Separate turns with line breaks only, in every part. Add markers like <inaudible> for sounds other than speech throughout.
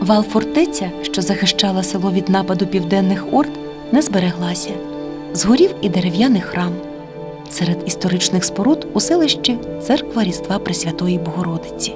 Вал фортеця, що захищала село від нападу південних орд, не збереглася. Згорів і дерев'яний храм. Серед історичних споруд у селищі церква Різдва Пресвятої Богородиці.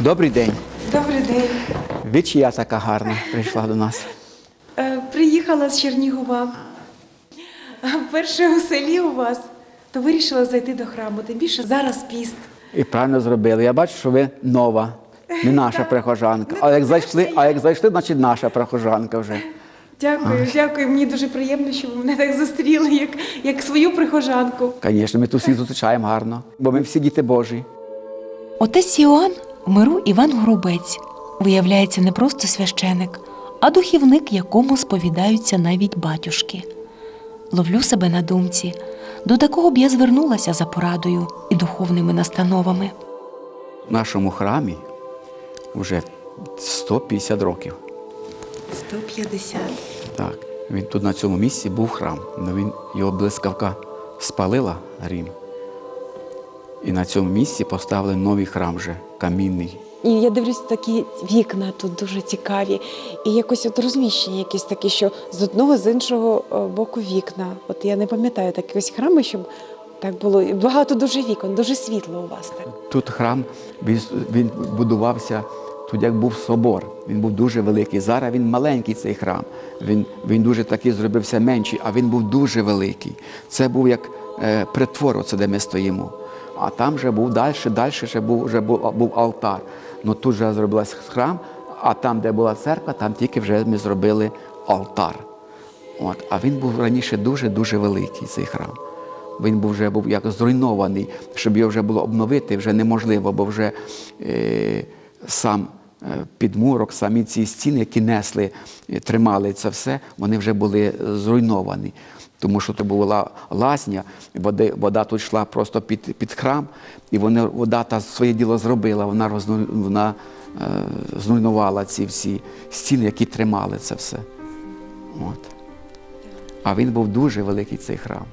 Добрий день.
Добрий день.
Ви чия така гарна прийшла до нас?
Е, Приїхала з Чернігова. Перше у селі у вас, то вирішила зайти до храму. Тим більше зараз піст.
І правильно зробили. Я бачу, що ви нова, не наша прихожанка. А як зайшли, а як зайшли, значить наша прихожанка вже.
Дякую, дякую. Мені дуже приємно, що ви мене так зустріли, як, як свою прихожанку.
Звісно, ми тут всіх зустрічаємо гарно, бо ми всі діти Божі.
Отець Іоанн миру Іван Горобець виявляється не просто священик, а духівник, якому сповідаються навіть батюшки. Ловлю себе на думці. До такого б я звернулася за порадою і духовними настановами.
В нашому храмі вже 150 років.
150.
Так. Він тут на цьому місці був храм. але він його блискавка спалила Рим. І на цьому місці поставили новий храм вже камінний.
І я дивлюсь, такі вікна тут дуже цікаві. І якось от розміщення якісь такі, що з одного з іншого е, боку вікна. От я не пам'ятаю так якось храми, щоб так було. Багато дуже вікон, дуже світло у вас так.
Тут храм він, він будувався тут, як був собор. Він був дуже великий. Зараз він маленький цей храм. Він, він дуже такий зробився менший, а він був дуже великий. Це був як е, притвор, оце де ми стоїмо. А там вже був далі, далі ще був, вже був, був алтар. Ну тут вже зробився храм, а там, де була церква, там тільки вже ми зробили алтар. От. А він був раніше дуже-дуже великий, цей храм. Він був вже був як зруйнований, щоб його вже було обновити, вже неможливо, бо вже е, сам е, підмурок, самі ці стіни, які несли, е, тримали це все, вони вже були зруйновані. Тому що це була лазня, води, вода тут йшла просто під, під храм, і вони, вода та своє діло зробила, вона, розну, вона е, зруйнувала ці всі стіни, які тримали це все. От. А він був дуже великий цей храм.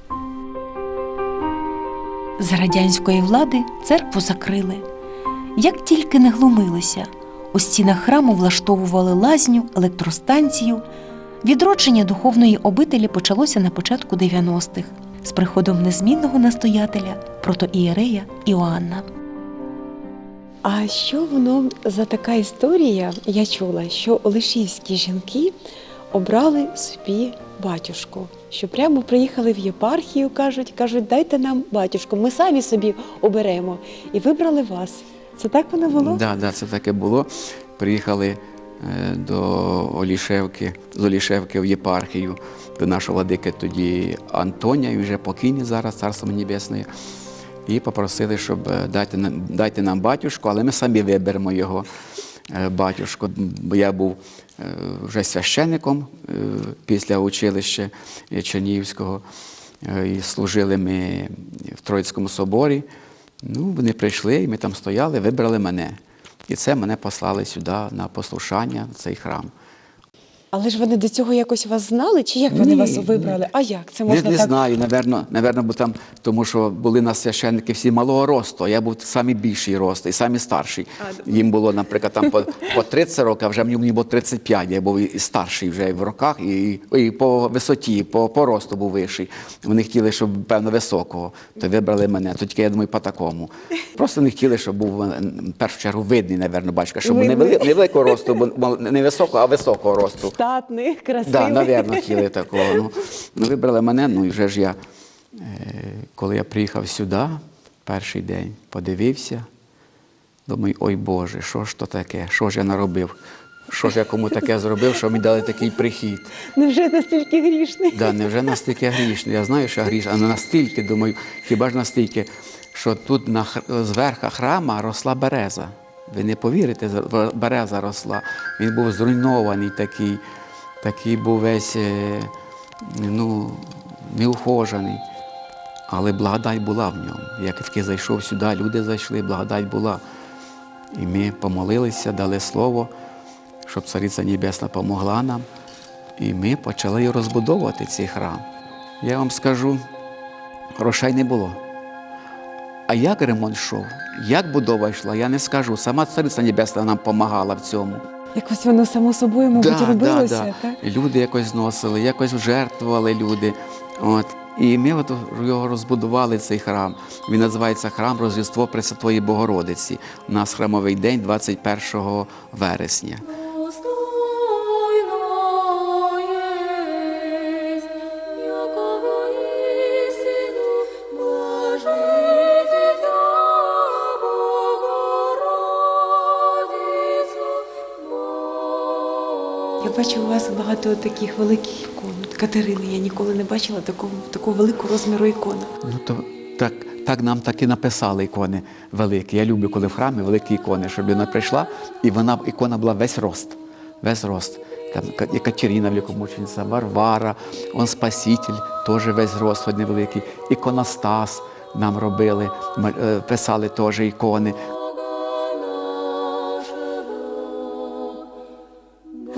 За радянської влади церкву закрили. Як тільки не глумилися, у стінах храму влаштовували лазню, електростанцію. Відродження духовної обителі почалося на початку 90-х з приходом незмінного настоятеля протоієрея Іоанна.
А що воно за така історія? Я чула, що олешівські жінки обрали собі батюшку, що прямо приїхали в єпархію, кажуть, кажуть, дайте нам батюшку, ми самі собі оберемо. І вибрали вас. Це так воно було?
Да, да, це таке було. Приїхали до Олішевки, з Олішевки в єпархію, до нашого владики тоді Антоня, він вже покійний зараз, царство небесне. І попросили, щоб е, дайте нам, дайте нам батюшку, але ми самі виберемо його е, батюшку. Бо я був е, вже священником е, після училища е, Чернігівського. Е, І служили ми в Троїцькому соборі. Ну, вони прийшли, і ми там стояли, вибрали мене. І це мене послали сюди на послушання, в цей храм.
Але ж вони до цього якось вас знали, чи як вони
Ні,
вас
ні.
вибрали? А як? Це
Не,
можна
не
так?
знаю, наверно, наверно, бо там, тому що були нас священники всі малого росту, а я був самий більший рост і самий старший. Їм було, наприклад, там по, по 30 років, а вже мені було 35, я був і старший вже в роках, і, і по висоті, по, по росту був вищий. Вони хотіли, щоб певно високого, то вибрали мене. То тільки я думаю, по такому. Просто не хотіли, щоб був в першу чергу видний, напевно, батька, щоб не, не великого росту, бо не високого, а високого росту.
Статний, красивий.
Да, навірно, хотіли такого. Ну, ну, вибрали мене, ну і вже ж я, е, коли я приїхав сюди, перший день, подивився, думаю, ой Боже, що ж то таке, що ж я наробив? Що ж я кому таке зробив, що мені дали такий прихід?
Невже настільки грішний?
Да, невже настільки грішний? Я знаю, що я грішний, але настільки, думаю, хіба ж настільки, що тут на, зверха храма росла береза. Ви не повірите, береза росла. Він був зруйнований такий, такий був весь е, ну, неухожений. Але благодать була в ньому. Як тільки зайшов сюди, люди зайшли, благодать була. І ми помолилися, дали слово, щоб Цариця Небесна помогла нам. І ми почали розбудовувати цей храм. Я вам скажу, грошей не було. А як ремонт йшов, як будова йшла, я не скажу. Сама Цариця Небесна нам допомагала в цьому.
Якось воно само собою, мабуть, робилося, так?
Люди якось зносили, якось жертвували люди. От. І ми от його розбудували, цей храм. Він називається храм Рождество Пресвятої Богородиці. У нас храмовий день 21 вересня.
Бачу у вас багато таких великих ікон. Катерини, я ніколи не бачила такого, такого великого розміру ікони.
Ну то так, так нам так і написали ікони великі. Я люблю, коли в храмі великі ікони, щоб людина прийшла, і вона ікона була весь рост. Весь рост. Там Екатерина Великомучениця, Варвара, он Спаситель, теж весь рост один великий. Іконостас нам робили, е, писали теж ікони.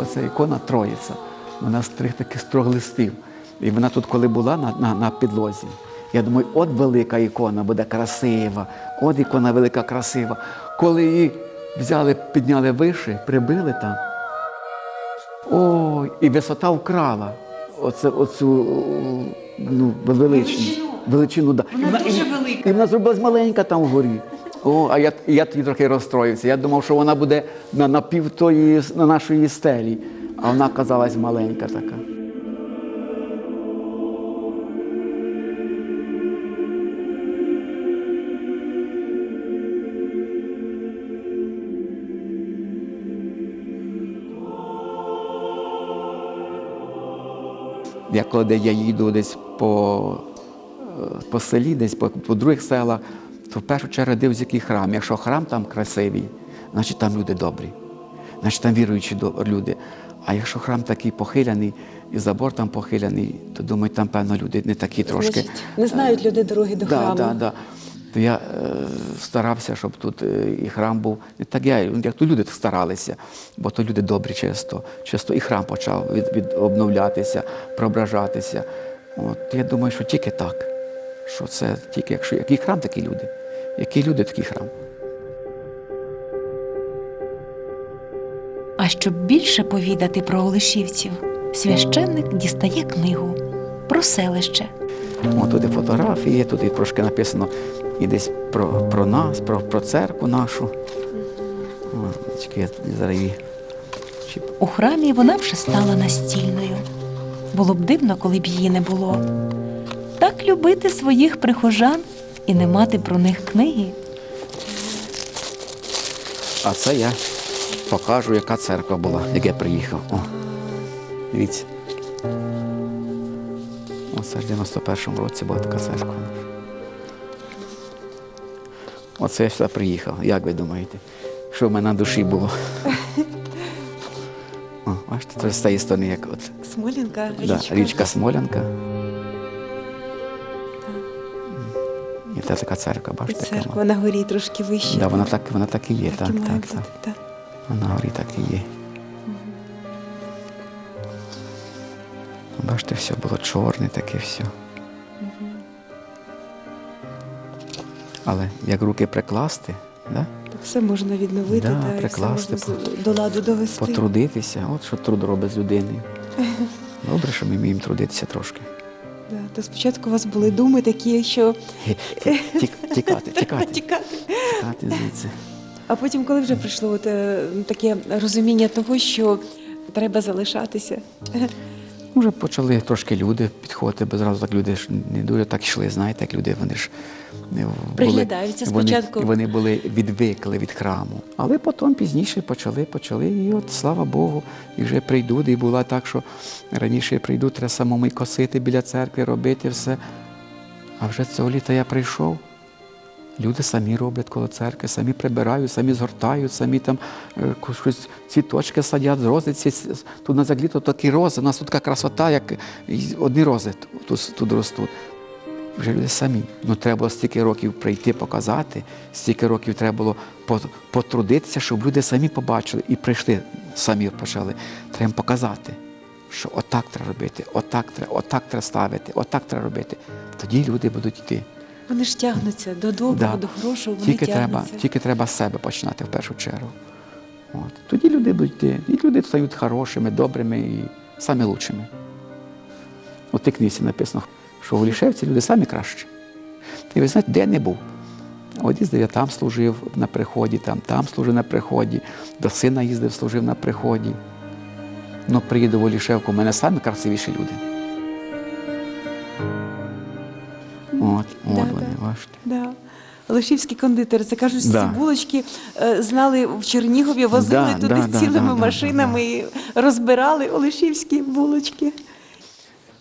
Оце ікона Троїця. Вона з трьох таких строг листів. І вона тут, коли була на, на, на підлозі, я думаю, от велика ікона буде красива, от ікона велика красива. Коли її взяли, підняли вище, прибили там. Ой, і висота вкрала. Оце, оцю ну, величність. Величину, да. Вона дуже велика. І вона зробилась маленька там вгорі. О, а я, я тоді трохи розстроївся. Я думав, що вона буде на, на пів тої, на нашої стелі, а вона казалась маленька така. Я коли я їду десь по, е, по селі, десь по, по других селах, то в першу чергу дивлюсь, який храм. Якщо храм там красивий, значить там люди добрі, значить там віруючі люди. А якщо храм такий похиляний і забор там похиляний, то думаю, там певно люди не такі трошки.
Значить, не знають люди дороги до
Да,
храму.
да, да. То я е, старався, щоб тут е, і храм був. Не так я, як то люди старалися, бо то люди добрі часто. Часто і храм почав від, від обновлятися, преображатися. От я думаю, що тільки так. Що це тільки якщо який храм, такі люди. Які люди, такий храм.
А щоб більше повідати про Олешівців, священник дістає книгу про селище.
От тут і фотографії, тут і трошки написано і десь про, про нас, про, про церкву нашу. О, чекай, я зараз її.
У храмі вона вже стала настільною. Було б дивно, коли б її не було. Так любити своїх прихожан і не мати про них книги.
А це я покажу, яка церква була, як я приїхав. О, дивіться. Оце ж в 91-му році була така церква. Оце я сюди приїхав. Як ви думаєте? Що в мене на душі було? <laughs> О, бачите, це з цієї сторони, як от
Смолінка,
да,
річка.
річка Смолянка. Це така церква, бачите?
церква на горі трошки вище.
Да, вона так, вона так і є,
Так
так, так,
бути,
так.
так.
А на горі так і є. Бачите, все було чорне, таке все. Але як руки прикласти, да?
Все можна відновити
Да,
та, і все
прикласти,
можна з- до ладу довести.
потрудитися, от що труд робить з людиною. <laughs> Добре, що ми вміємо трудитися трошки.
То спочатку у вас були думи такі, що
Тікати, <laughs> тікати,
тікати.
тікати звідси.
А потім, коли вже прийшло от, е, таке розуміння того, що треба залишатися.
Вже почали трошки люди підходити, бо зразу так люди ж не дуже так йшли, знаєте, як люди, вони ж були,
Приглядаються спочатку.
Вони, вони були відвикли від храму. Але потім пізніше почали, почали, і от слава Богу, і вже прийдуть. І була так, що раніше прийдуть, треба самому косити біля церкви, робити все. А вже цього літа я прийшов. Люди самі роблять коло церкви, самі прибирають, самі згортають, самі там е, щось цвіточки садять, рози. Тут на загліто такі рози. У нас тут така красота, як одні рози тут, тут ростуть. Вже люди самі. Ну треба було стільки років прийти, показати, стільки років треба було потрудитися, щоб люди самі побачили і прийшли, самі почали. Треба показати, що отак треба робити, отак треба, отак треба ставити, отак треба робити. Тоді люди будуть йти.
Вони ж тягнуться до доброго,
Да.
до хорошого, вони
Тільки треба, тільки треба з себе починати в першу чергу. От. Тоді люди будуть йти. І люди стають хорошими, добрими і самі лучшими. В тій книзі написано, що в Лішевці люди самі кращі. І ви знаєте, де я не був. От їздив, я там служив на приході, там, там служив на приході, до сина їздив, служив на приході. Ну, приїду в Олішевку, у мене самі красивіші люди. Бачите.
Да. Лошівські кондитери, це кажуть,
Да.
ці булочки е, знали в Чернігові, возили
Да,
туди
да, да,
цілими
да, да,
машинами і розбирали олешівські булочки.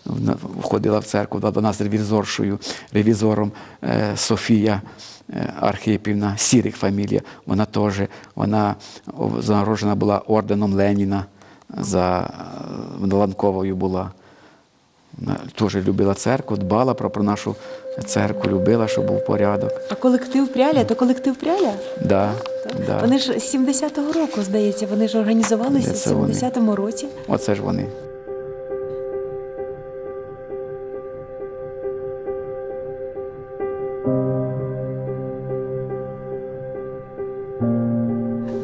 Вона входила в церкву до нас ревізоршою, ревізором е, Софія е, Архипівна, Сірих фамілія. Вона теж вона о, була орденом Леніна за е, Ланковою була. Вона теж любила церкву, дбала про, про нашу церкву, любила, щоб був порядок.
А колектив Пряля, то колектив Пряля?
Да, да.
Вони ж з 70-го року, здається, вони ж організувалися
Де
в
це
70-му році.
Оце ж вони.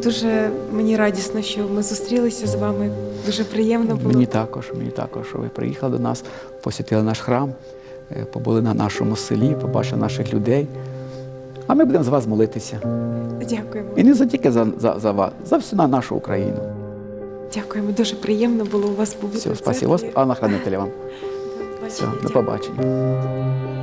Дуже мені радісно, що ми зустрілися з вами. Дуже приємно було.
Мені також, мені також, що ви приїхали до нас, посітили наш храм, побули на нашому селі, побачили наших людей. А ми будемо з вас молитися.
Дякуємо.
І не за тільки за, за, за вас, за всю на нашу Україну.
Дякуємо. Дуже приємно було у вас побути.
Все,
в
спасибо.
церкві.
Анна Хранителя вам. Все, до побачення.